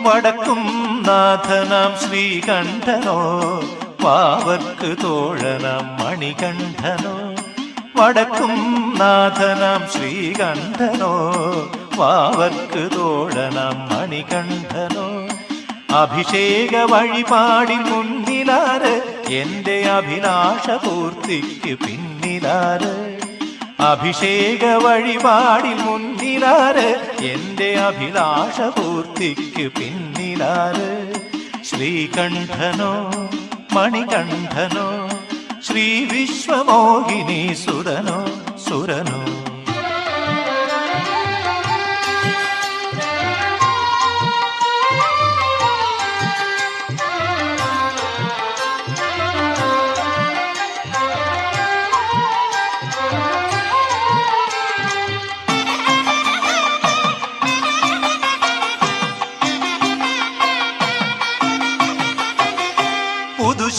വടക്കും നാഥനാം ശ്രീകണ്ഠനോ പാവർക്ക് തോഴനാം മണികണ്ഠനോ. വടക്കും നാഥനാം ശ്രീകണ്ഠനോ പാവർക്ക് തോഴനാം മണികണ്ഠനോ. അഭിഷേക വഴിപാടി മുന്നിലാറ് എന്റെ അഭിലാഷ പൂർത്തിക്ക് പിന്നിലാറ് അഭിഷേക വഴിപാടിൽ മുന്നിലാറ് എന്റെ അഭിലാഷ പൂർത്തിക്ക് പിന്നിലാറ്. ശ്രീകണ്ഠനോ മണികണ്ഠനോ ശ്രീ വിശ്വമോഹിനി സുരനോ സുരനോ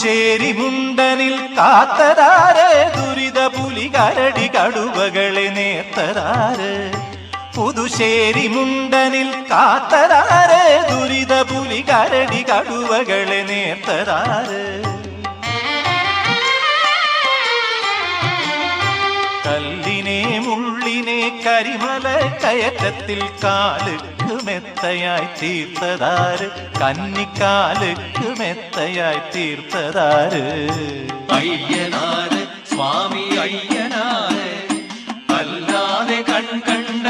പുതുശ്ശേരി മുണ്ടനിൽ കാത്തരാര് ദുരിത പുലി കരടി കടുവകളെ നേർത്തതാര്? പുതുശ്ശേരി മുണ്ടനിൽ കാത്തരാര് ദുരിത പുലി കരടി കടുവകളെ നേർത്തതാര്? കല്ലിനെ മുള്ളിനെ കരിമല കയറ്റത്തിൽ കാലുക്ക് മെത്തയായി തീർത്തതാര് കന്നിക്കാലുക്ക് മെത്തയായി തീർത്തതാര് അയ്യനാര് സ്വാമി അയ്യനാര് അല്ലാതെ കൺകണ്ട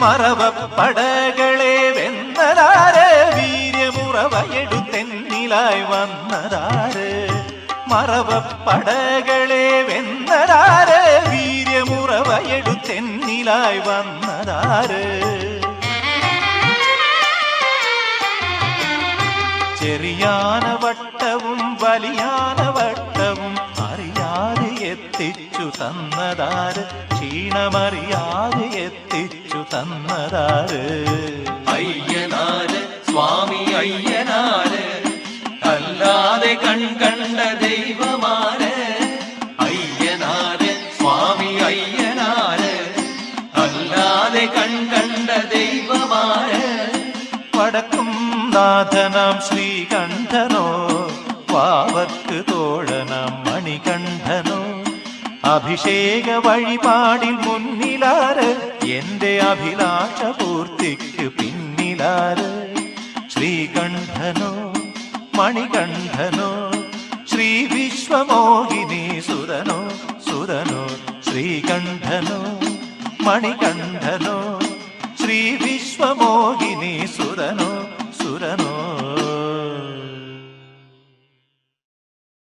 മറവപ്പടകളെ വെന്നതാര് വീര്യമുറവയെടുത്തെന്നിലായി വന്നതാര് മറവപ്പടകളെ വെന്നതാര് വീര്യമുറവയെടുത്തെന്നിലായി വന്നതാര് ചെറിയാന വട്ടവും വലിയാന വട്ടവും അറിയാതെ എത്തിച്ചു തന്നതാര്? ക്ഷീണമറിയാതെ എത്തിച്ചു തന്നതാര്? അയ്യനാര് സ്വാമി അയ്യനാര്? അല്ലാതെ കൺകണ്ട ദൈവമാര്? അയ്യനാര് സ്വാമി അയ്യനാര്? അല്ലാതെ കൺകണ്ട ദൈവമാര്? വടക്കും നാഥനാം ശ്രീകണ്ഠനോ? പാവത്ത് തോഴനാം മണികണ്ഠനോ? അഭിഷേക വഴിപാടിൽ മുന്നിലാറ്. എന്റെ അഭിലാഷ പൂർത്തിക്ക് പിന്നിലാറ്. ശ്രീകണ്ഠനോ മണികണ്ഠനോ ശ്രീ വിശ്വമോഹിനി സുരനോ സുരനോ ശ്രീകണ്ഠനോ മണികണ്ഠനോ ശ്രീ വിശ്വമോഹിനി സുരനോ.